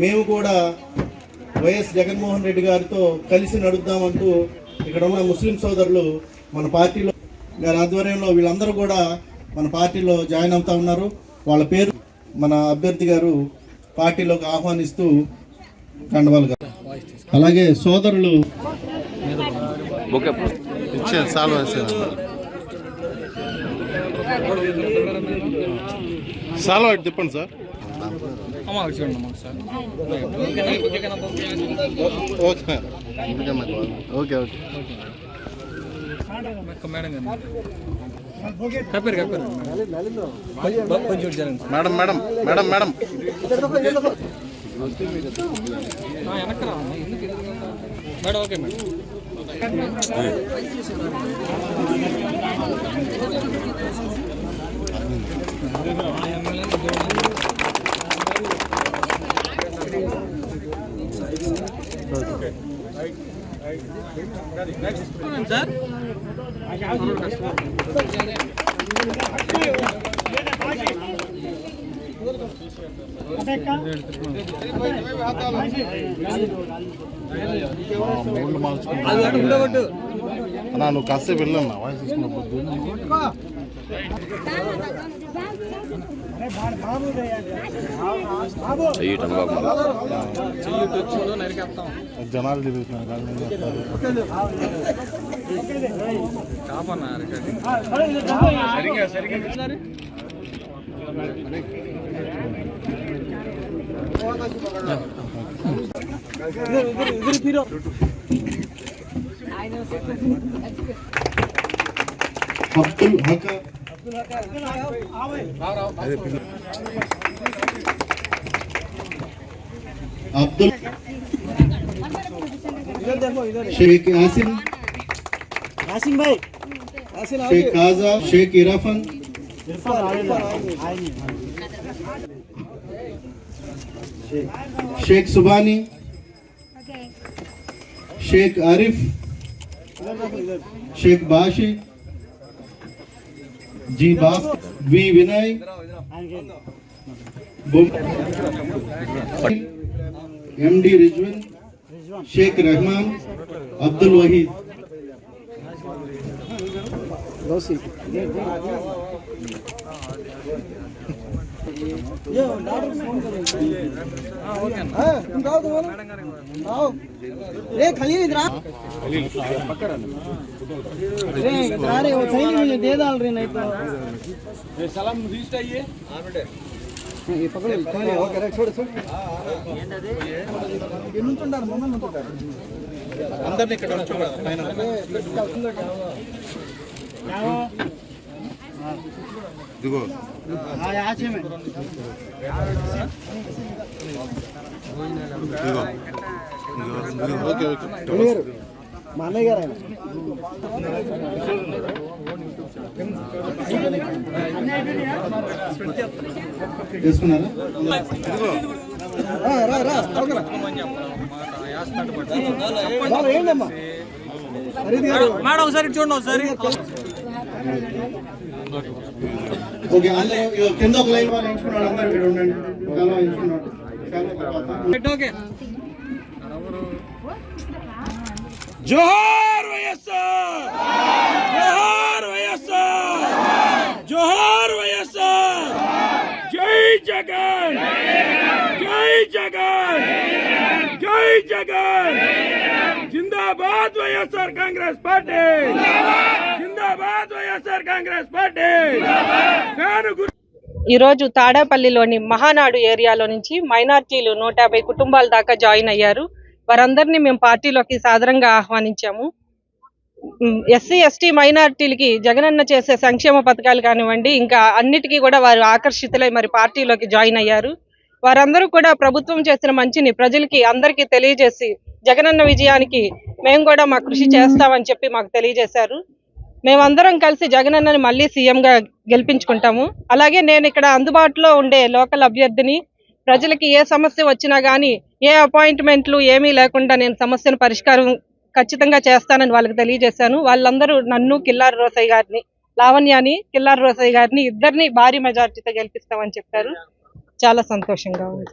మేము కూడా వైఎస్ జగన్మోహన్ రెడ్డి గారితో కలిసి నడుద్దామంటూ ఇక్కడ ఉన్న ముస్లిం సోదరులు మన పార్టీలో గారి ఆధ్వర్యంలో వీళ్ళందరూ కూడా మన పార్టీలో జాయిన్ అవుతా ఉన్నారు. వాళ్ళ పేరు మన అభ్యర్థి గారు పార్టీలోకి ఆహ్వానిస్తూ కండవాల్ గారు. అలాగే సోదరులు ఇచ్చాను సాల్వ్ తిప్పండి సార్. అమ్మ చూడండి అమ్మ sir okay okay okay madam కప్పారు కప్పారు కొంచెం జరగండి మేడం మేడం మేడం మేడం వెనక్కి రా ఎందుకు మేడం ఓకే మేడం ఉండగొట్టు. అన్నా నువ్వు కాసేపు వెళ్ళన్నా వాయిస్ తీసుకున్నప్పుడు. చెయ్యి ఇటు వచ్చిందో నరికేస్తాం జనాలు తిరుగుతున్నారు వాళ్ళు ఏం చెప్తారు? కాపన్నా సరిగ్గా సరిగ్గా సరే అబ్దుల్ హక్ अब्दुल शेख भाई। शेख काजा शेख इराफन। शेख सुबानी। शेख आरिफ। शेख बाशी। जी बाप we Vinay. M D Rizwan Sheikh Rahman Abdul Waheed. गौसी ये डॉक्टर फोन करेंगे हां तुम आओ तुम आओ रे खलील इधर आ रे इधर आ रे वो थैली मुझे दे डाल रहे नहीं तो सलाम रीस्ट आइए ये पकड़ो थैली ओके रे छोड़ छोड़ ये నుంచుంటారు మమ్మల్ని నుంచుంటారు అందరినీ ఇక్కడ ఉంచకూడదు పైన ఇదిగో. మా అన్నయ్య గారు ఆయన తీసుకున్నారా రా రా ఏంటమ్మా మేడం ఒకసారి చూడండి ఒకసారి. ఓకే అందరూ ఇగో కింద ఒక లైన్ వాళ్ళు ఎంచుకున్నాడు అందరూ ఇక్కడ ఉండండి కాలువ ఎంచుకున్నాడు కాలువ తర్వాత ఇటు ఓకే జోహార్ వైఎస్ఆర్ జోహార్ వైఎస్ఆర్ జోహార్ వైఎస్ఆర్ జై జగన్ జై జగన్ జై జగన్ జిందాబాద్ వైఎస్ఆర్ కాంగ్రెస్ పార్టీ. జిందాబాద్ వైఎస్ఆర్ కాంగ్రెస్ పార్టీ. ఈరోజు తాడేపల్లిలోని మహానాడు ఏరియాలో నుంచి మైనార్టీలు నూట యాభై కుటుంబాల దాకా జాయిన్ అయ్యారు. వారందరినీ మేము పార్టీలోకి సాదరంగా ఆహ్వానించాము. ఎస్సీ ఎస్టీ మైనార్టీలకి జగనన్న చేసే సంక్షేమ పథకాలు కానివ్వండి ఇంకా అన్నిటికీ కూడా వారు ఆకర్షితులై మరి పార్టీలోకి జాయిన్ అయ్యారు. వారందరూ కూడా ప్రభుత్వం చేసిన మంచిని ప్రజలకి అందరికీ తెలియజేసి జగనన్న విజయానికి మేము కూడా మా కృషి చేస్తామని చెప్పి మాకు తెలియజేశారు. మేమందరం కలిసి జగనన్నని మళ్ళీ సీఎంగా గెలిపించుకుంటాము. అలాగే నేను ఇక్కడ అందుబాటులో ఉండే లోకల్ అభ్యర్థిని ప్రజలకి ఏ సమస్య వచ్చినా కానీ ఏ అపాయింట్మెంట్లు ఏమీ లేకుండా నేను సమస్యను పరిష్కారం ఖచ్చితంగా చేస్తానని వాళ్ళకి తెలియజేశాను. వాళ్ళందరూ నన్ను కిల్లారి రోసయ్య గారిని లావణ్యాని కిల్లారి రోసయ్య గారిని ఇద్దరిని భారీ మెజార్టీతో గెలిపిస్తామని చెప్పారు. చాలా సంతోషంగా ఉంది.